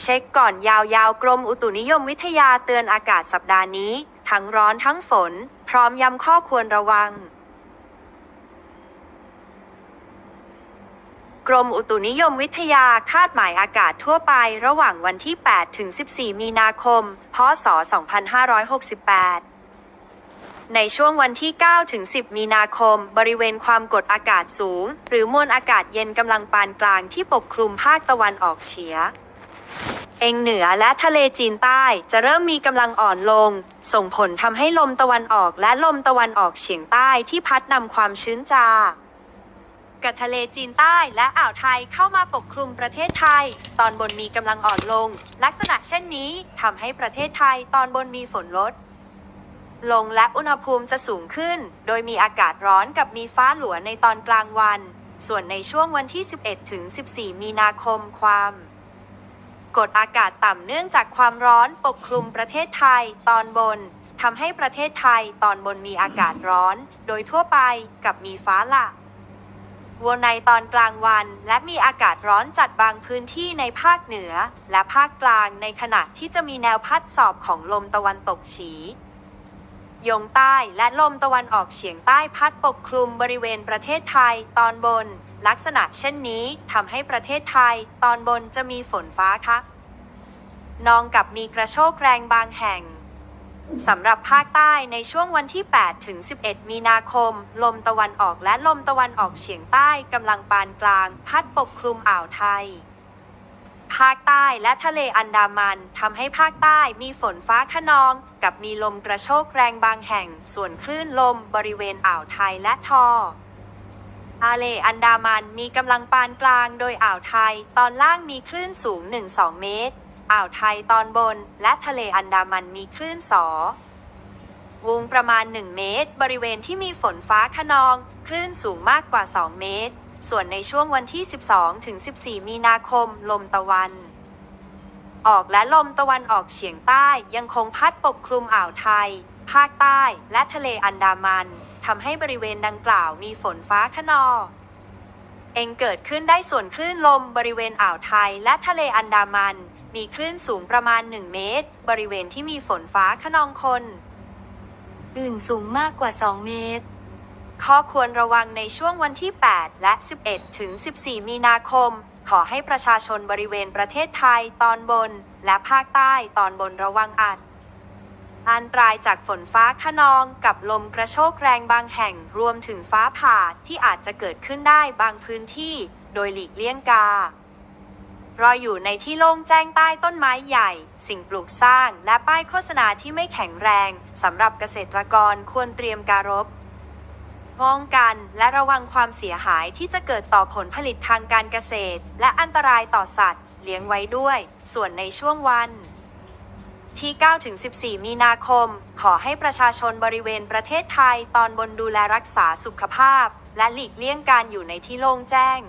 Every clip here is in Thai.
เช็คก่อนยาวๆ กรมอุตุนิยมวิทยาเตือนอากาศสัปดาห์นี้ ทั้งร้อนทั้งฝน พร้อมย้ำข้อควรระวัง กรมอุตุนิยมวิทยาคาดหมายอากาศทั่วไประหว่างวันที่ 8 ถึง 14 มีนาคม พศ 2568ในช่วงวันที่ 9 ถึง 10 มีนาคม บริเวณความกดอากาศสูง หรือมวลอากาศเย็นกำลังปานกลางที่ปกคลุมภาคตะวันออกเฉีย เองเหนือและทะเลจีนใต้จะเริ่มมีกำลังอ่อนลง ส่งผลทำให้ลมตะวันออกและลมตะวันออกเฉียงใต้ที่พัดนำความชื้นจากกับทะเลจีนใต้และอ่าวไทยเข้ามาปกคลุมประเทศไทย ตอนบนมีกำลังอ่อนลง ลักษณะเช่นนี้ทำให้ประเทศไทยตอนบนมีฝนลด ลงและอุณหภูมิจะสูงขึ้น โดยมีอากาศร้อนกับมีฟ้าหลัวในตอนกลางวัน ส่วนในช่วงวันที่ 11ถึง14 มีนาคมความ กดอากาศต่ำเนื่องจากความร้อนปกคลุมประเทศไทยตอนบนทำให้ประเทศไทยตอนบนมีอากาศร้อน โดยทั่วไปกับมีฟ้าหละวนในตอนกลางวันและมีอากาศร้อนจัดบางพื้นที่ในภาคเหนือ และภาคกลางในขณะที่จะมีแนวพัดสอบของลมตะวันตกฉียงใต้และลมตะวันออกเฉียงใต้พัดปกคลุมบริเวณประเทศไทยตอนบน ลักษณะเช่นนี้ทำให้ประเทศไทยตอนบนจะมีฝนฟ้าคะนองกับมีกระโชกแรงบางแห่งสำหรับภาคใต้ในช่วงวันที่ 8 ถึง 11 มีนาคม ลมตะวันออกและลมตะวันออกเฉียงใต้กำลังปานกลาง พัดปกคลุมอ่าวไทย ภาคใต้และทะเลอันดามันทำให้ภาคใต้มีฝนฟ้าขนอง กับมีลมกระโชกแรงบางแห่ง ส่วนคลื่นลมบริเวณอ่าวไทยและทอ อาเลอันดามันมีกำลังปานกลางโดยอ่าวไทย ตอนล่างมีคลื่นสูง 1-2 เมตร อ่าวไทยตอนบน และทะเลอันดามันมีคลื่นสอวงประมาณ 1 เมตร บริเวณที่มีฝนฟ้าขนอง คลื่นสูงมากกว่า 2 เมตร ส่วนในช่วงวันที่ 12 ถึง 14 มีนาคม ลมตะวัน ออกและลมตะวันออกเฉียงใต้ยังคงพัดปกคลุมอ่าวไทย ภาคใต้ และทะเลอันดามันำให้บริเวณดังกล่าวมีฝนฟ้าขนองเองเกิดขึ้นได้ส่วนคลื่นลมบริเวณอ่าวไทยและทะเลอันดามัน มีคลื่นสูงประมาณ 1 เมตร บริเวณที่มีฝนฟ้าขนองคน อื่นสูงมากกว่า 2 เมตร ข้อควรระวังในช่วงวันที่ 8 และ 11 ถึง 14 มีนาคม ขอให้ประชาชนบริเวณประเทศไทยตอนบน และภาคใต้ตอนบนระวังอัด อันตรายจากฝนฟ้าขนองกับลมกระโชกแรงบางแห่งรวมถึงฟ้าผ่าที่อาจจะเกิดขึ้นได้บางพื้นที่ โดยหลีกเลี่ยงการออยู่ในที่โล่งแจ้งใต้ต้นไม้ใหญ่ สิ่งปลูกสร้างและป้ายโฆษณาที่ไม่แข็งแรงสำหรับเกษตรกรควรเตรียมการบป้องกันและระวังความเสียหายที่จะเกิดต่อผลผลิตทางการเกษตร และอันตรายต่อสัตว์ เลี้ยงไว้ด้วย ส่วนในช่วงวัน ที่ 9-14 มีนาคม ขอให้ประชาชนบริเวณประเทศไทยตอนบนดูแลรักษาสุขภาพ และหลีกเลี่ยงการอยู่ในที่โล่งแจ้ง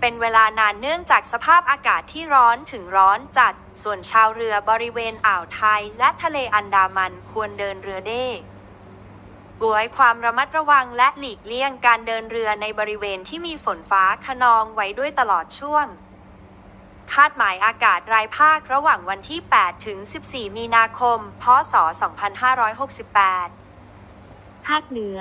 เป็นเวลานานเนื่องจากสภาพอากาศที่ร้อนถึงร้อนจัด ส่วนชาวเรือบริเวณอ่าวไทย และทะเลอันดามันควรเดินเรือเด้บวยความระมัดระวังและหลีกเลี่ยงการเดินเรือในบริเวณที่มีฝนฟ้าขนองไว้ด้วยตลอดช่วง คาดหมายอากาศรายภาคระหว่างวันที่ 8 ถึง 14 มีนาคม พศ 2568 ภาคเหนือ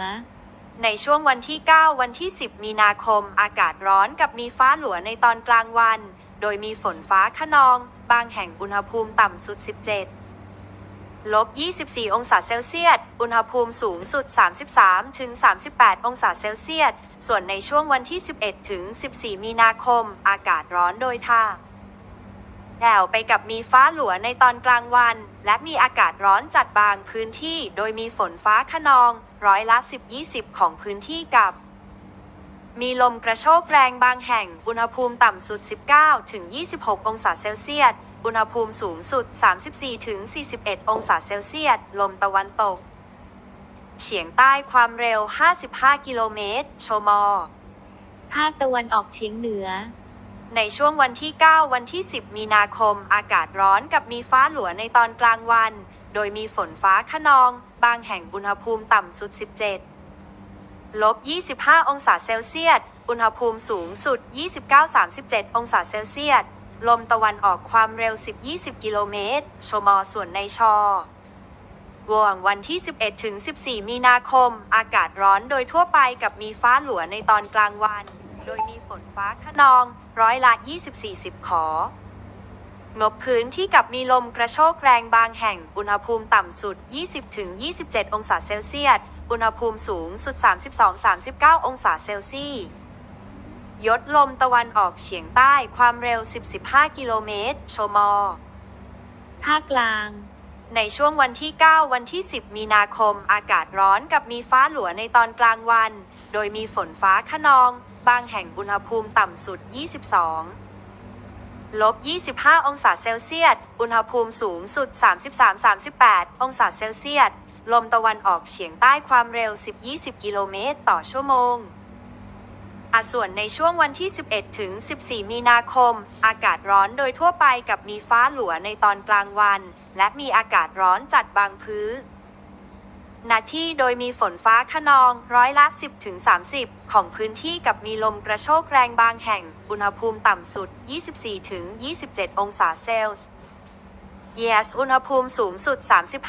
ในช่วงวันที่ 9 วันที่ 10 มีนาคม อากาศร้อนกับมีฟ้าหลัวในตอนกลางวัน โดยมีฝนฟ้าขนอง บางแห่งอุณหภูมิต่ำสุด 17 ลบ 24 องศาเซลเซียส อุณหภูมิสูงสุด 33 ถึง 38 องศาเซลเซียส ส่วนในช่วงวันที่ 11 ถึง 14 มีนาคม อากาศร้อนโดยท่า แถวไปกับมีฟ้าหลัวในตอนกลางวัน และมีอากาศร้อนจัดบางพื้นที่ โดยมีฝนฟ้าขนอง ร้อยละ 10-20 ของพื้นที่กับ มีลมกระโชกแรงบางแห่ง อุณหภูมิต่ำสุด 19ถึง26 องศาเซลเซียส อุณหภูมิสูงสุด 34ถึง41 องศาเซลเซียส ลมตะวันตก เฉียงใต้ความเร็ว 55 กิโลเมตร ชมงภาคตะวันออกเฉียงเหนือ ในช่วงวันที่ 9 วันที่ 10 มีนาคม อากาศร้อนกับมีฟ้าหลัวในตอนกลางวัน โดยมีฝนฟ้าขนอง บางแห่งอุณหภูมิต่ำสุด 17 ลบ 25 องศาเซลเซียส อุณหภูมิสูงสุด 29-37 องศาเซลเซียส ลมตะวันออกความเร็ว 10-20 กิโลเมตร ชมอส่วนในชอวงวันที่ 11 ถึง 14 มีนาคม อากาศร้อนโดยทั่วไปกับมีฟ้าหลัวในตอนกลางวัน โดยมีฝนฟ้าขนอง ร้อยละ 20-40 ขอ งบพื้นที่กับมีลมกระโชกแรงบางแห่ง อุณหภูมิต่ำสุด 20-27 องศาเซลเซียส อุณหภูมิสูงสุด 32-39 องศาเซลเซียสยศลมตะวันออกเฉียงใต้ความเร็ว 10-15 กิโลเมตร ชมภาคกลาง ในช่วงวันที่ 9 วันที่ 10 มีนาคม อากาศร้อนกับมีฟ้าหลัวในตอนกลางวัน โดยมีฝนฟ้าขนอง บางแห่งอุณหภูมิต่ำสุด 22 ลบ 25 องศาเซลเซียส อุณหภูมิสูงสุด 33-38 องศาเซลเซียส ลมตะวันออกเฉียงใต้ความเร็ว 10-20 กิโลเมตรต่อชั่วโมง อาส่วนในช่วงวันที่ 11 ถึง 14 มีนาคม อากาศร้อนโดยทั่วไปกับมีฟ้าหลัวในตอนกลางวัน และมีอากาศร้อนจัดบางพื้นนาที่โดยมีฝนฟ้าขนองร้อยละ 10ถึง30 ของพื้นที่กับมีลมกระโชกแรงบางแห่ง อุณหภูมิต่ำสุด 24ถึง27 องศาเซลส์ Yes อุณหภูมิสูงสุด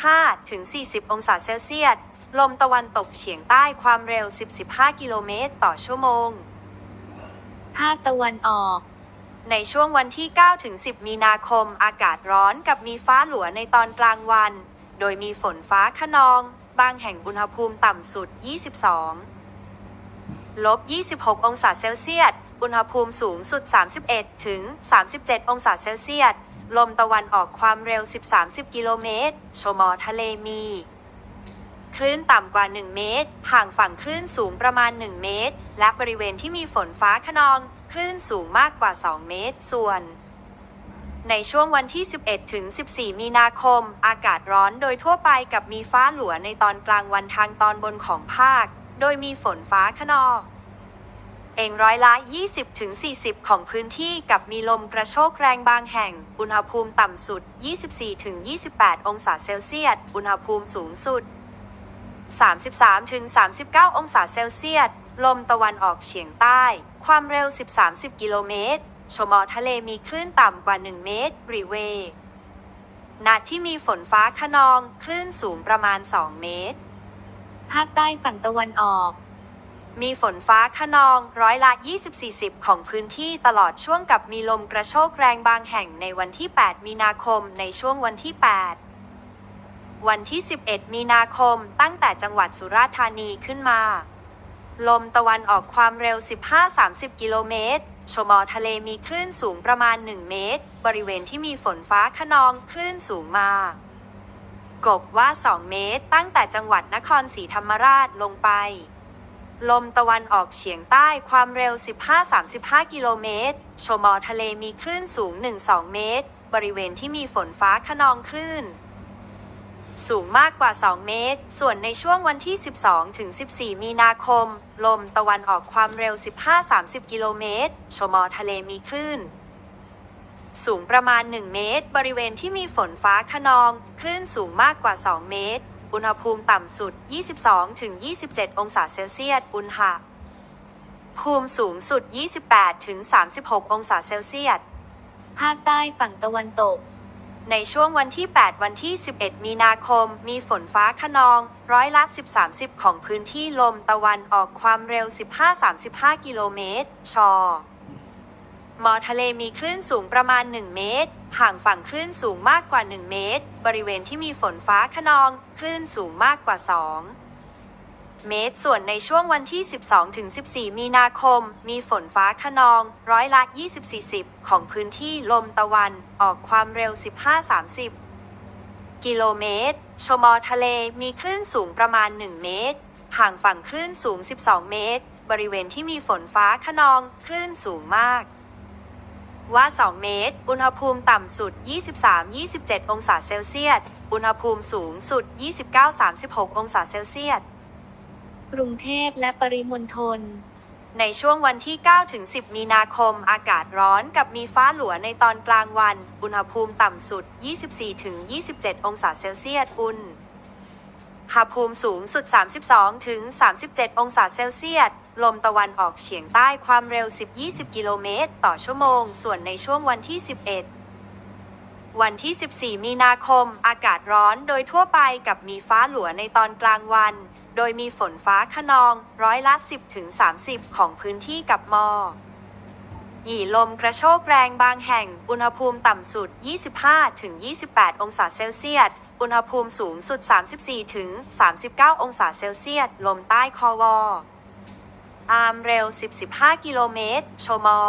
35ถึง40 องศาเซลเซียส ลมตะวันตกเฉียงใต้ความเร็ว 10-15 กิโลเมตรต่อชั่วโมง ภาคตะวันออก ในช่วงวันที่ 9 ถึง 10 มีนาคมอากาศร้อนกับมีฟ้าหลัวในตอนกลางวัน โดยมีฝนฟ้าขนอง บางแห่งอุณหภูมิต่ำสุด 22 ลบ 26 องศาเซลเซียส อุณหภูมิสูงสุด 31 ถึง 37 องศาเซลเซียส ลมตะวันออกความเร็ว10-30กิโลเมตร ชมอทะเลมี คลื่นต่ำกว่า 1 เมตร ห่างฝั่งคลื่นสูงประมาณ 1 เมตร และบริเวณที่มีฝนฟ้าขนอง คลื่นสูงมากกว่า 2 เมตร ส่วน ในช่วงวันที่ 11 ถึง 14 มีนาคม อากาศร้อนโดยทั่วไปกับมีฟ้าหลัวในตอนกลางวันทางตอนบนของภาค โดยมีฝนฟ้าขนองเองร้อยละ 20ถึง40 ของพื้นที่กับมีลมกระโชกแรงบางแห่ง อุณหภูมิต่ำสุด 24ถึง28 องศาเซลเซียส อุณหภูมิสูงสุด 33ถึง39 องศาเซลเซียส ลมตะวันออกเฉียงใต้ ความเร็ว 10-30 กิโลเมตร ชมทะเลมีคลื่นต่ำกว่า 1 เมตรรีเวย์ณที่มีฝนฟ้าขนอง คลื่นสูงประมาณ 2 เมตร ภาคใต้ฝั่งตะวันออก มีฝนฟ้าขนองร้อยละ 20-40 ของพื้นที่ตลอดช่วงกับมีลมกระโชกแรงบางแห่งในวันที่ 8 มีนาคมในช่วงวันที่ 8 วันที่ 11 มีนาคมตั้งแต่จังหวัดสุราษฎร์ธานีขึ้นมา ลมตะวันออกความเร็ว 15-30 กิโลเมตร ชมอทะเลมีคลื่นสูงประมาณ 1 เมตร บริเวณที่มีฝนฟ้าขนองคลื่นสูงมากบว่า 2 เมตร ตั้งแต่จังหวัดนครศรีธรรมราชลงไป ลมตะวันออกเฉียงใต้ความเร็ว 15-35 กิโลเมตร ชมอทะเลมีคลื่นสูง 1-2 เมตร บริเวณที่มีฝนฟ้าขนองคลื่น สูงมากกว่า 2 เมตร ส่วนในช่วงวันที่ 12 ถึง 14 มีนาคม ลมตะวันออกความเร็ว 15-30 กิโลเมตร ชมอทะเลมีคลื่น สูงประมาณ 1 เมตร บริเวณที่มีฝนฟ้าขนอง คลื่นสูงมากกว่า 2 เมตร อุณหภูมิต่ำสุด 22ถึง27 องศาเซลเซียส อุณหภูมิสูงสุด 28ถึง36 องศาเซลเซียส ภาคใต้ฝั่งตะวันตก ในช่วงวันที่ 8 วันที่ 11 มีนาคม มีฝนฟ้าขนอง ร้อยละ 10-30 ของพื้นที่ลมตะวันออกความเร็ว 15-35 กิโลเมตร ชอมอทะเลมีคลื่นสูงประมาณ 1 เมตร ห่างฝั่งคลื่นสูงมากกว่า 1 เมตร บริเวณที่มีฝนฟ้าขนอง คลื่นสูงมากกว่า 2 เมตร ส่วนในช่วงวันที่ 12ถึง14 มีนาคม มีฝนฟ้าขนอง ร้อยละ 20-40 ของพื้นที่ลมตะวัน ออกความเร็ว 15-30 กิโลเมตร ชมอทะเลมีคลื่นสูงประมาณ 1 เมตร ห่างฝั่งคลื่นสูง 12 เมตร บริเวณที่มีฝนฟ้าขนอง คลื่นสูงมากว่า 2 เมตร อุณหภูมิต่ำสุด 23-27 องศาเซลเซียส อุณหภูมิสูงสุด 29-36 องศาเซลเซียส กรุงเทพและปริมณฑล ในช่วงวันที่ 9 ถึง 10 มีนาคม อากาศร้อนกับมีฟ้าหลัวในตอนกลางวัน อุณหภูมิต่ำสุด 24 ถึง 27 องศาเซลเซียส อุณหภูมิสูงสุด 32 ถึง 37 องศาเซลเซียส ลมตะวันออกเฉียงใต้ความเร็ว 10-20 กิโลเมตร ต่อชั่วโมง ส่วนในช่วงวันที่ 11 วันที่ 14 มีนาคม อากาศร้อนโดยทั่วไปกับมีฟ้าหลัวในตอนกลางวัน โดยมีฝนฟ้าขนองร้อยละ 10-30 ของพื้นที่กับมอหยี่ลมกระโชกแรงบางแห่ง อุณหภูมิต่ำสุด 25-28 องศาเซลเซียส อุณหภูมิสูงสุด 34-39 องศาเซลเซียส ลมใต้คอวอ อาร์มเร็ว 10-15 กิโลเมตร ชมง